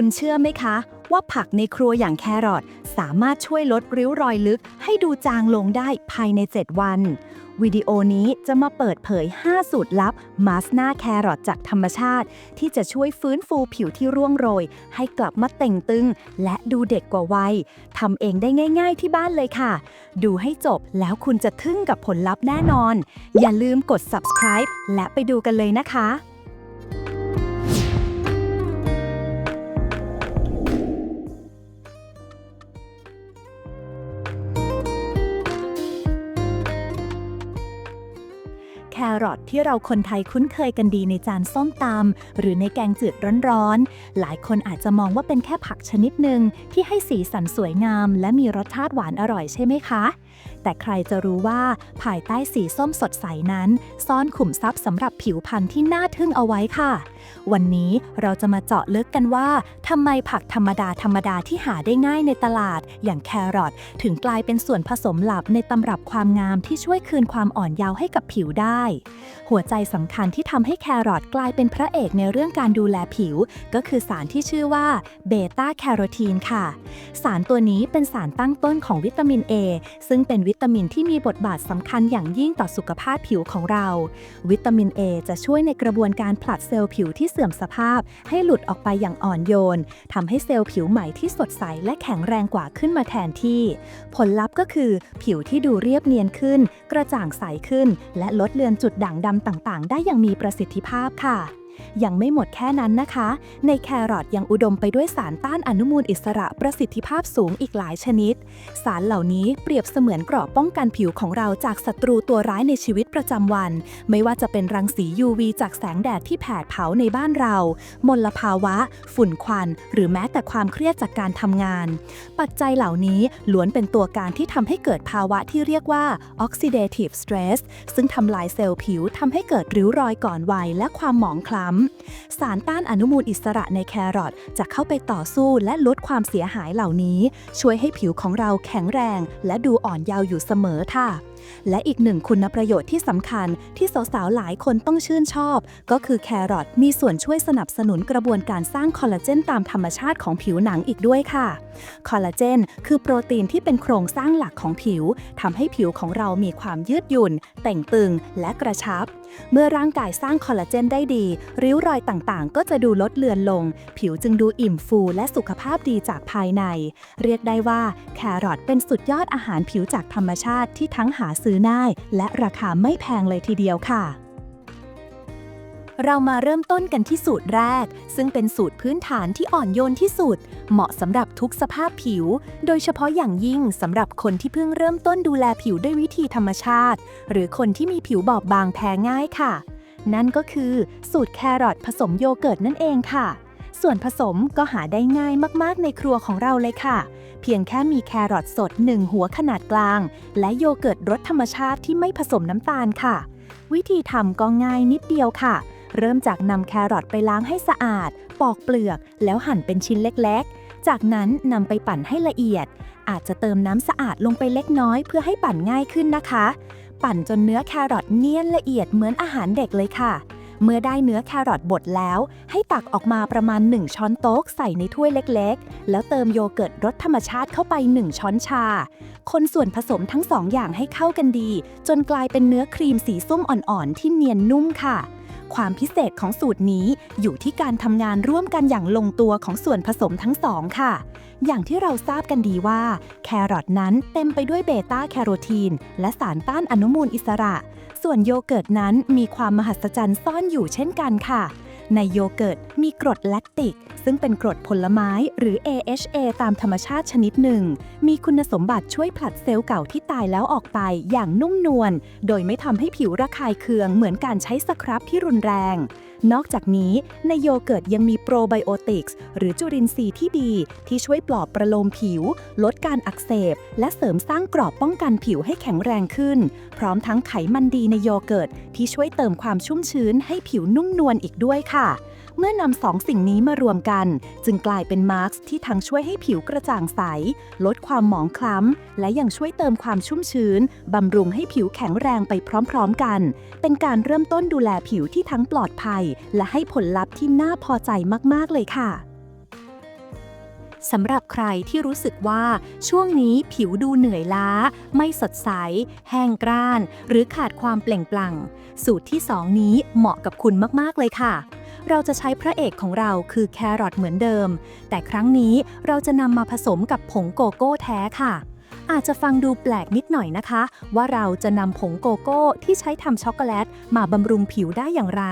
คุณเชื่อไหมคะ ว่าผักในครัวอย่างแครอทสามารถช่วยลดริ้วรอยลึก ให้ดูจางลงได้ภายใน 7 วัน วิดีโอนี้จะมาเปิดเผย 5 สูตรลับ มาสหน้าแครอทจากธรรมชาติ ที่จะช่วยฟื้นฟูผิวที่ร่วงโรย ให้กลับมาเต่งตึง และดูเด็กกว่าวัยทำเองได้ง่าย ๆที่บ้านเลยค่ะ ดูให้จบแล้วคุณจะทึ่งกับผลลัพธ์แน่นอน อย่าลืมกด subscribe และไปดูกันเลยนะคะ รอทที่เราคนไทยคุ้นเคยกันดีในจานส้มตำหรือในแกงจืดร้อนๆ หลายคนอาจจะมองว่าเป็นแค่ผักชนิดหนึ่งที่ให้สีสันสวยงาม และมีรสชาติหวานอร่อยใช่ไหมคะ แต่ใครจะรู้ว่าภายใต้สีส้มสดใสนั้น ซ่อนขุมทรัพย์สำหรับผิวพรรณที่น่าทึ่งเอาไว้ค่ะ วันนี้เราจะมาเจาะลึกกันว่าทำไมผักธรรมดาธรรมดาที่หาได้ง่ายในตลาด อย่างแครอทถึงกลายเป็นส่วนผสมหลับในตำรับความงามที่ช่วยคืนความอ่อนเยาว์ให้กับผิวได้ หัวใจสำคัญที่ทำให้แครอทกลายเป็นพระเอกในเรื่องการดูแลผิว ก็คือสารที่ชื่อว่าเบต้าแคโรทีนค่ะ สารตัวนี้เป็นสารตั้งต้นของวิตามิน A ซึ่งเป็นวิตามินที่มีบทบาทสำคัญอย่างยิ่งต่อสุขภาพผิวของเรา วิตามิน A จะช่วยในกระบวนการผลัดเซลล์ผิวที่เสื่อมสภาพ ให้หลุดออกไปอย่างอ่อนโยนทำให้เซลล์ผิวใหม่ที่สดใสและแข็งแรงกว่าขึ้นมาแทนที่ ผลลัพธ์ก็คือผิวที่ดูเรียบเนียนขึ้น กระจ่างใสขึ้น และลดเลือนจุดด่างดำต่างๆ ได้อย่างมีประสิทธิภาพค่ะ ยังไม่หมดแค่นั้นนะคะ ในแครอทยังอุดมไปด้วยสารต้านอนุมูลอิสระประสิทธิภาพสูงอีกหลายชนิด สารเหล่านี้เปรียบเสมือนเกราะป้องกันผิวของเราจากศัตรูตัวร้ายในชีวิตประจำวัน ไม่ว่าจะเป็นรังสี UV จากแสงแดดที่แผดเผาในบ้านเรา มลภาวะ ฝุ่นควัน หรือแม้แต่ความเครียดจากการทำงาน ปัจจัยเหล่านี้ล้วนเป็นตัวการที่ทำให้เกิดภาวะที่เรียกว่า oxidative stress ซึ่งทำลายเซลล์ผิวทำให้เกิดริ้วรอยก่อนวัยและความหมองคล้ำสารต้านอนุมูลอิสระในแครอทจะเข้าไปต่อสู้และลดความเสียหายเหล่านี้ ช่วยให้ผิวของเราแข็งแรง และดูอ่อนเยาว์อยู่เสมอค่ะ และอีกหนึ่งคุณประโยชน์ที่สำคัญที่สาวๆ หลายคนต้องชื่นชอบ ก็คือแครอทมีส่วนช่วยสนับสนุนกระบวนการสร้างคอลลาเจนตามธรรมชาติของผิวหนังอีกด้วยค่ะ คอลลาเจนคือโปรตีนที่เป็นโครงสร้างหลักของผิวทำให้ผิวของเรามีความยืดหยุ่น แต่งตึงและกระชับ เมื่อร่างกายสร้างคอลลาเจนได้ดี ริ้วรอยต่างๆ ก็จะดูลดเลือนลง ผิวจึงดูอิ่มฟูและสุขภาพดีจากภายใน เรียกได้ว่าแครอทเป็นสุดยอดอาหารผิวจากธรรมชาติที่ทั้งหาซื้อง่ายและราคาไม่แพงเลยทีเดียวค่ะ เรามาเริ่มต้นกันที่สูตรแรก ซึ่งเป็นสูตรพื้นฐานที่อ่อนโยนที่สุด เหมาะสำหรับทุกสภาพผิว โดยเฉพาะอย่างยิ่งสำหรับคนที่เพิ่งเริ่มต้นดูแลผิวด้วยวิธีธรรมชาติ หรือคนที่มีผิวบอบบางแพ้ง่ายค่ะ นั่นก็คือสูตรแครอทผสมโยเกิร์ตนั่นเองค่ะ ส่วนผสมก็หาได้ง่ายมากๆในครัวของเราเลยค่ะ เพียงแค่มีแครอทสด 1 หัวขนาดกลาง และโยเกิร์ตรสธรรมชาติที่ไม่ผสมน้ำตาลค่ะ วิธีทำก็ง่ายนิดเดียวค่ะ เริ่มจากนำแครอทไปล้างให้สะอาด ปอกเปลือก แล้วหั่นเป็นชิ้นเล็กๆ จากนั้นนำไปปั่นให้ละเอียด อาจจะเติมน้ำสะอาดลงไปเล็กน้อยเพื่อให้ปั่นง่ายขึ้นนะคะ ปั่นจนเนื้อแครอทเนียนละเอียดเหมือนอาหารเด็กเลยค่ะ เมื่อได้เนื้อแครอทบดแล้ว ให้ตักออกมาประมาณ 1 ช้อนโต๊ะใส่ในถ้วยเล็กๆ แล้วเติมโยเกิร์ตรสธรรมชาติเข้าไป 1 ช้อนชา คนส่วนผสมทั้งสองอย่างให้เข้ากันดี จนกลายเป็นเนื้อครีมสีส้มอ่อนๆ ที่เนียนนุ่มค่ะ ความพิเศษของสูตรนี้อยู่ที่การทำงานร่วมกันอย่างลงตัวของส่วนผสมทั้งสองค่ะ อย่างที่เราทราบกันดีว่า แครอทนั้นเต็มไปด้วยเบต้าแคโรทีน และสารต้านอนุมูลอิสระ ส่วนโยเกิร์ตนั้นมีความมหัศจรรย์ซ่อนอยู่เช่นกันค่ะ ในโยเกิร์ตมีกรดแลคติก ซึ่งเป็นกรดผลไม้หรือ AHA ตามธรรมชาติชนิดหนึ่ง มีคุณสมบัติช่วยผลัดเซลล์เก่าที่ตายแล้วออกไปอย่างนุ่มนวล โดยไม่ทำให้ผิวระคายเคืองเหมือนการใช้สครับที่รุนแรง นอกจากนี้ในโยเกิร์ตยังมีโปรไบโอติกส์หรือจุลินทรีย์ที่ดี ที่ช่วยปลอบประโลมผิว ลดการอักเสบ และเสริมสร้างกรอบป้องกันผิวให้แข็งแรงขึ้น พร้อมทั้งไขมันดีในโยเกิร์ตที่ช่วยเติมความชุ่มชื้นให้ผิวนุ่มนวลอีกด้วยค่ะ เมื่อนำสองสิ่งนี้มารวมกัน จึงกลายเป็นมาร์กที่ทั้งช่วยให้ผิวกระจ่างใส ลดความหมองคล้ำ และยังช่วยเติมความชุ่มชื้น บำรุงให้ผิวแข็งแรงไปพร้อมๆกัน เป็นการเริ่มต้นดูแลผิวที่ทั้งปลอดภัย และให้ผลลัพธ์ที่น่าพอใจมากๆเลยค่ะสำหรับใครที่รู้สึกว่าช่วงนี้ผิวดูเหนื่อยล้า ไม่สดใส แห้งกร้าน หรือขาดความเปล่งปลั่ง สูตรที่ 2 นี้เหมาะกับคุณมาก ๆ เลยค่ะ เราจะใช้พระเอกของเราคือแครอทเหมือนเดิม แต่ครั้งนี้เราจะนำมาผสมกับผงโกโก้แท้ค่ะ อาจจะฟังดูแปลกนิดหน่อยนะคะ ว่าเราจะนำผงโกโก้ที่ใช้ทำช็อกโกแลตมาบำรุงผิวได้อย่างไร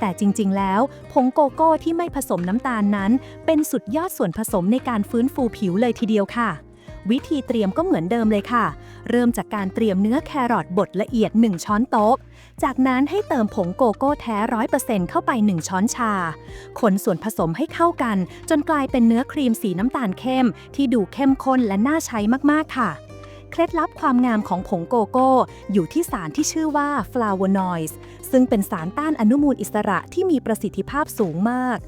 แต่จริงๆ แล้ว ผงโกโก้ที่ไม่ผสมน้ำตาลนั้น เป็นสุดยอดส่วนผสมในการฟื้นฟูผิวเลยทีเดียวค่ะวิธีเตรียมก็เหมือนเดิมเลยค่ะ เริ่มจากการเตรียมเนื้อแครอทบดละเอียด 1 ช้อนโต๊ะ จากนั้นให้เติมผงโกโก้แท้100%เข้าไป 1 ช้อนชา คนส่วนผสมให้เข้ากัน จนกลายเป็นเนื้อครีมสีน้ำตาลเข้ม ที่ดูเข้มข้นและน่าใช้มากๆค่ะ เคล็ดลับความงามของผงโกโก้ อยู่ที่สารที่ชื่อว่า flavonoids ซึ่งเป็นสารต้านอนุมูลอิสระที่มีประสิทธิภาพสูงมาก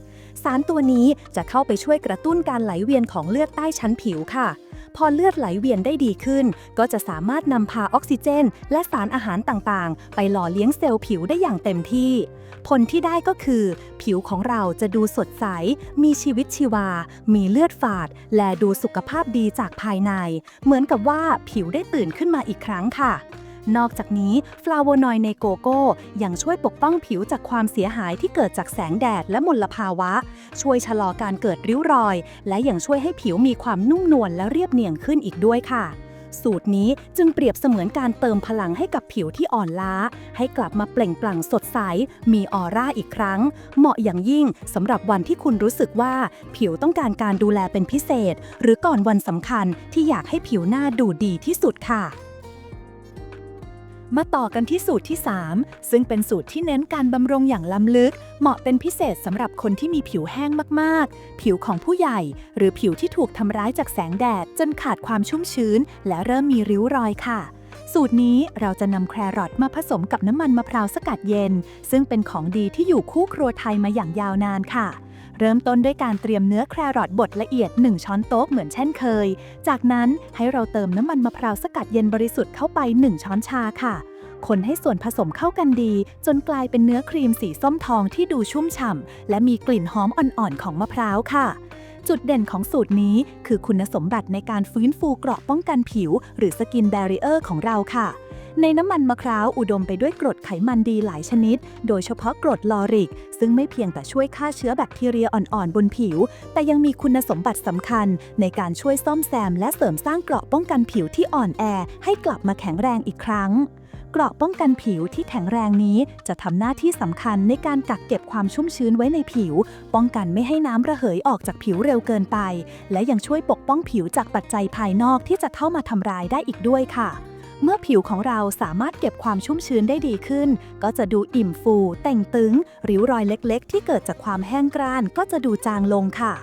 สารตัวนี้จะเข้าไปช่วยกระตุ้นการไหลเวียนของเลือดใต้ชั้นผิวค่ะ พอเลือดไหลเวียนได้ดีขึ้น ก็จะสามารถนำพาออกซิเจน และสารอาหารต่างๆ ไปหล่อเลี้ยงเซลล์ผิวได้อย่างเต็มที่ ผลที่ได้ก็คือ ผิวของเราจะดูสดใส มีชีวิตชีวา มีเลือดฝาด และดูสุขภาพดีจากภายใน เหมือนกับว่าผิวได้ตื่นขึ้นมาอีกครั้งค่ะ นอกจากนี้ฟลาโวนอยด์ในโกโก้ยังช่วยปกป้องผิวจากความเสียหายที่เกิดจากแสงแดดและมลภาวะ ช่วยชะลอการเกิดริ้วรอย และยังช่วยให้ผิวมีความนุ่มนวลและเรียบเนียนขึ้นอีกด้วยค่ะ สูตรนี้จึงเปรียบเสมือนการเติมพลังให้กับผิวที่อ่อนล้า ให้กลับมาเปล่งปลั่งสดใส มีออร่าอีกครั้ง เหมาะอย่างยิ่งสำหรับวันที่คุณรู้สึกว่า ผิวต้องการการดูแลเป็นพิเศษ หรือก่อนวันสำคัญที่อยากให้ผิวหน้าดูดีที่สุดค่ะ มาต่อกันที่สูตรที่ 3 ซึ่งเป็นสูตรที่เน้นการบำรุงอย่างล้ำลึก เหมาะเป็นพิเศษสำหรับคนที่มีผิวแห้งมากๆ ผิวของผู้ใหญ่ หรือผิวที่ถูกทำร้ายจากแสงแดด จนขาดความชุ่มชื้น และเริ่มมีริ้วรอยค่ะ สูตรนี้เราจะนำแครอทมาผสมกับน้ำมันมะพร้าวสกัดเย็น ซึ่งเป็นของดีที่อยู่คู่ครัวไทยมาอย่างยาวนานค่ะ เริ่มต้นด้วยการเตรียมเนื้อแครอทบดละเอียด 1 ช้อนโต๊ะเหมือนเช่นเคย จากนั้นให้เราเติมน้ำมันมะพร้าวสกัดเย็นบริสุทธิ์เข้าไป 1 ช้อนชาค่ะคนให้ส่วนผสมเข้ากันดี จนกลายเป็นเนื้อครีมสีส้มทองที่ดูชุ่มฉ่ำ และมีกลิ่นหอมอ่อนๆ ของมะพร้าวค่ะ จุดเด่นของสูตรนี้คือคุณสมบัติในการฟื้นฟูเกราะป้องกันผิว หรือสกินแบรีเออร์ของเราค่ะ ในน้ำมันมะพร้าวอุดมไปด้วยกรดไขมันดีหลายชนิด โดยเฉพาะกรดลอริก ซึ่งไม่เพียงแต่ช่วยฆ่าเชื้อแบคทีเรียอ่อนๆ บนผิว แต่ยังมีคุณสมบัติสำคัญ ในการช่วยซ่อมแซม และเสริมสร้างเกราะป้องกันผิวที่อ่อนแอ ให้กลับมาแข็งแรงอีกครั้งเกราะป้องกันผิวที่แข็งแรงนี้จะทำหน้าที่สำคัญในการกักเก็บความชุ่มชื้นไว้ในผิว ป้องกันไม่ให้น้ำระเหยออกจากผิวเร็วเกินไป และยังช่วยปกป้องผิวจากปัจจัยภายนอกที่จะเข้ามาทำร้ายได้อีกด้วยค่ะ เมื่อผิวของเราสามารถเก็บความชุ่มชื้นได้ดีขึ้น ก็จะดูอิ่มฟู แต่งตึง ริ้วรอยเล็กๆ ที่เกิดจากความแห้งกร้านก็จะดูจางลงค่ะ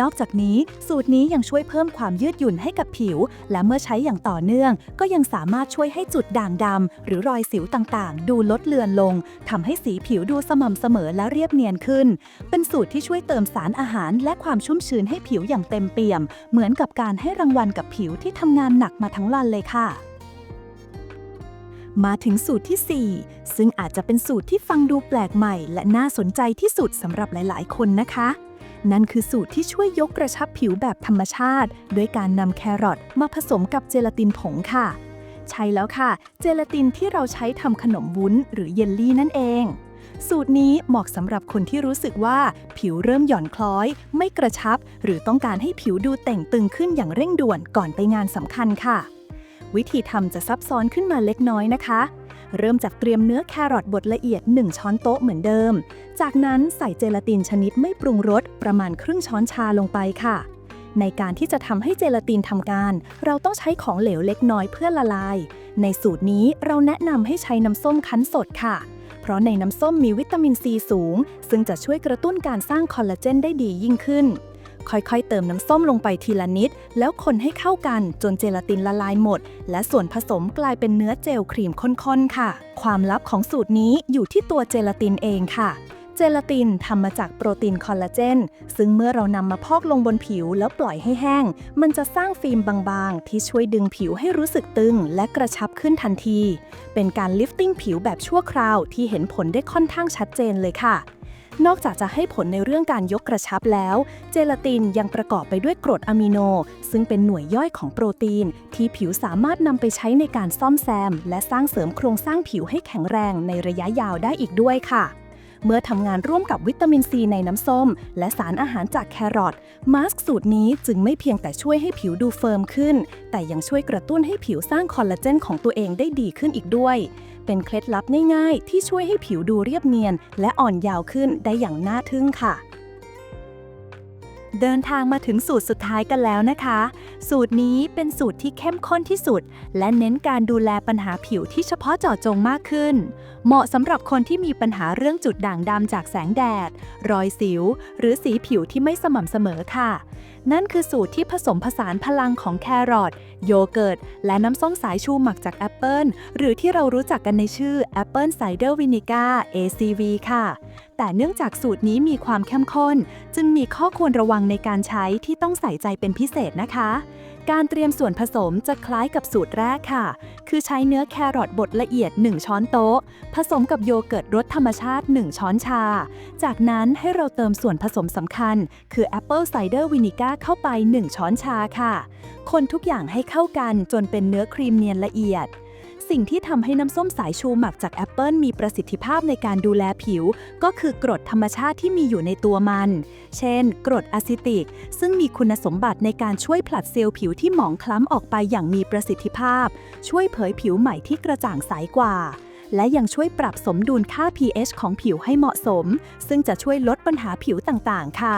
นอกจากนี้สูตรนี้ยังช่วยเพิ่มความยืดหยุ่นให้กับผิว และเมื่อใช้อย่างต่อเนื่อง ก็ยังสามารถช่วยให้จุดด่างดำหรือรอยสิวต่างๆ ดูลดเลือนลงทำให้สีผิวดูสม่ำเสมอและเรียบเนียนขึ้น เป็นสูตรที่ช่วยเติมสารอาหาร และความชุ่มชื้นให้ผิวอย่างเต็มเปี่ยม เหมือนกับการให้รางวัลกับผิวที่ทำงานหนักมาทั้งวันเลยค่ะ มาถึงสูตรที่ 4 ซึ่งอาจจะเป็นสูตรที่ฟังดูแปลกใหม่ และน่าสนใจที่สุดสำหรับหลาย ๆ คนนะคะ นั่นคือสูตรที่ช่วยยกกระชับผิวแบบธรรมชาติ ด้วยการนำแครอทมาผสมกับเจลาตินผงค่ะ ใช่แล้วค่ะ เจลาตินที่เราใช้ทำขนมวุ้น หรือเยลลี่นั่นเอง สูตรนี้เหมาะสำหรับคนที่รู้สึกว่าผิวเริ่มหย่อนคล้อย ไม่กระชับ หรือต้องการให้ผิวดูแต่งตึงขึ้นอย่างเร่งด่วนก่อนไปงานสำคัญค่ะ วิธีทำจะซับซ้อนขึ้นมาเล็กน้อยนะคะ เริ่มจากเตรียมเนื้อแครอทบดละเอียด 1 ช้อนโต๊ะเหมือนเดิม จากนั้นใส่เจลาตินชนิดไม่ปรุงรสประมาณครึ่งช้อนชาลงไปค่ะ ในการที่จะทำให้เจลาตินทำการ เราต้องใช้ของเหลวเล็กน้อยเพื่อละลาย ในสูตรนี้เราแนะนำให้ใช้น้ำส้มคั้นสดค่ะเพราะในน้ำส้มมีวิตามินซีสูง ซึ่งจะช่วยกระตุ้นการสร้างคอลลาเจนได้ดียิ่งขึ้น ค่อยๆ เติมน้ำส้มลงไปทีละนิด แล้วคนให้เข้ากันจนเจลาตินละลายหมด และส่วนผสมกลายเป็นเนื้อเจลครีมข้นๆ ค่ะ ความลับของสูตรนี้อยู่ที่ตัวเจลาตินเองค่ะเจลาตินทำมาจากโปรตีนคอลลาเจน ซึ่งเมื่อเรานำมาพอกลงบนผิวแล้วปล่อยให้แห้ง มันจะสร้างฟิล์มบางๆ ที่ช่วยดึงผิวให้รู้สึกตึงและกระชับขึ้นทันที เป็นการลิฟติ้งผิวแบบชั่วคราวที่เห็นผลได้ค่อนข้างชัดเจนเลยค่ะ นอกจากจะให้ผลในเรื่องการยกกระชับแล้ว เจลาตินยังประกอบไปด้วยกรดอะมิโน ซึ่งเป็นหน่วยย่อยของโปรตีน ที่ผิวสามารถนำไปใช้ในการซ่อมแซม และสร้างเสริมโครงสร้างผิวให้แข็งแรงในระยะยาวได้อีกด้วยค่ะเมื่อทำงานร่วมกับวิตามินซีในน้ำส้ม และสารอาหารจากแครอทมาสก์สูตรนี้จึงไม่เพียงแต่ช่วยให้ผิวดูเฟิร์มขึ้น แต่ยังช่วยกระตุ้นให้ผิวสร้างคอลลาเจนของตัวเองได้ดีขึ้นอีกด้วย เป็นเคล็ดลับง่ายๆ ที่ช่วยให้ผิวดูเรียบเนียน และอ่อนยาวขึ้นได้อย่างน่าทึ่งค่ะ เดินทางมาถึงสูตรสุดท้ายกันแล้วนะคะ สูตรนี้เป็นสูตรที่เข้มข้นที่สุด และเน้นการดูแลปัญหาผิวที่เฉพาะเจาะจงมากขึ้น เหมาะสำหรับคนที่มีปัญหาเรื่องจุดด่างดำจากแสงแดด รอยสิว หรือสีผิวที่ไม่สม่ำเสมอค่ะ นั่นคือสูตรที่ผสมผสานพลังของแครอทโยเกิร์ต และน้ำส้มสายชูหมักจากแอปเปิลหรือที่เรารู้จักกันในชื่อ Apple Cider Vinegar ACV ค่ะ แต่เนื่องจากสูตรนี้มีความเข้มข้น จึงมีข้อควรระวังในการใช้ที่ต้องใส่ใจเป็นพิเศษนะคะ การเตรียมส่วนผสมจะคล้ายกับสูตรแรกค่ะ คือใช้เนื้อแครอทบดละเอียด 1 ช้อนโต๊ะ ผสมกับโยเกิร์ตรสธรรมชาติ 1 ช้อนชา จากนั้นให้เราเติมส่วนผสมสำคัญ คือแอปเปิลไซเดอร์วินิก้าเข้าไป 1 ช้อนชาค่ะ คนทุกอย่างให้เข้ากันจนเป็นเนื้อครีมเนียนละเอียด สิ่งที่ทำให้น้ำส้มสายชูหมักจากแอปเปิลมีประสิทธิภาพในการดูแลผิว ก็คือกรดธรรมชาติที่มีอยู่ในตัวมัน เช่น กรดอะซิติก ซึ่งมีคุณสมบัติในการช่วยผลัดเซลล์ผิวที่หมองคล้ำออกไปอย่างมีประสิทธิภาพ ช่วยเผยผิวใหม่ที่กระจ่างใสกว่าและยังช่วยปรับสมดุลค่า pH ของผิวให้เหมาะสม ซึ่งจะช่วยลดปัญหาผิวต่างๆ ค่ะ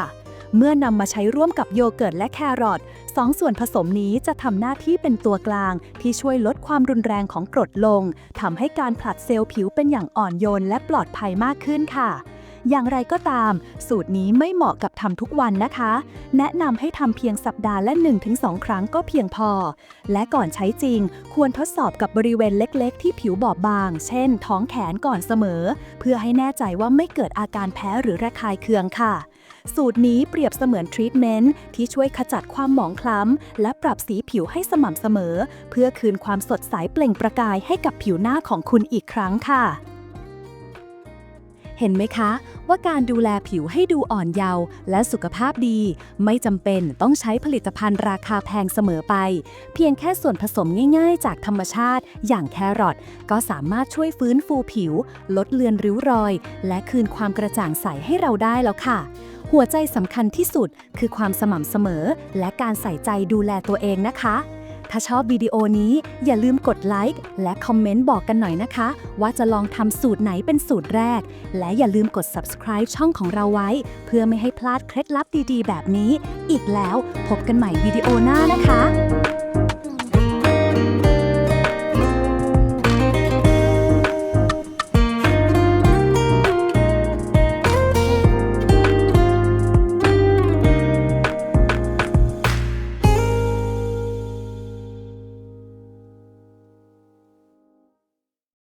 เมื่อนำมาใช้ร่วมกับโยเกิร์ตและแครอทสองส่วนผสมนี้จะทำหน้าที่เป็นตัวกลาง ที่ช่วยลดความรุนแรงของกรดลงทำให้การผลัดเซลล์ผิวเป็นอย่างอ่อนโยนและปลอดภัยมากขึ้นค่ะอย่างไรก็ตาม สูตรนี้ไม่เหมาะกับทำทุกวันนะคะ แนะนำให้ทำเพียงสัปดาห์ละ 1-2 ครั้งก็เพียงพอ และก่อนใช้จริง ควรทดสอบกับบริเวณเล็กๆ ที่ผิวบอบบาง เช่น ท้องแขนก่อนเสมอ เพื่อให้แน่ใจว่าไม่เกิดอาการแพ้หรือระคายเคืองค่ะ สูตรนี้เปรียบเสมือนทรีทเมนต์ที่ช่วยขจัดความหมองคล้ำ และปรับสีผิวให้สม่ำเสมอ เพื่อคืนความสดใสเปล่งประกายให้กับผิวหน้าของคุณอีกครั้งค่ะเห็นไหมคะ ว่าการดูแลผิวให้ดูอ่อนเยาว์และสุขภาพดี ไม่จำเป็นต้องใช้ผลิตภัณฑ์ราคาแพงเสมอไป เพียงแค่ส่วนผสมง่ายๆ จากธรรมชาติ อย่างแครอทก็สามารถช่วยฟื้นฟูผิว ลดเลือนริ้วรอย และคืนความกระจ่างใสให้เราได้แล้วค่ะ หัวใจสำคัญที่สุดคือความสม่ำเสมอ และการใส่ใจดูแลตัวเองนะคะ ถ้าชอบวิดีโอนี้อย่าลืมกดไลค์และคอมเมนต์บอกกันหน่อยนะคะ ว่าจะลองทำสูตรไหนเป็นสูตรแรก และอย่าลืมกด subscribe ช่องของเราไว้ เพื่อไม่ให้พลาดเคล็ดลับดีๆ แบบนี้ อีกแล้วพบกันใหม่วิดีโอหน้านะคะ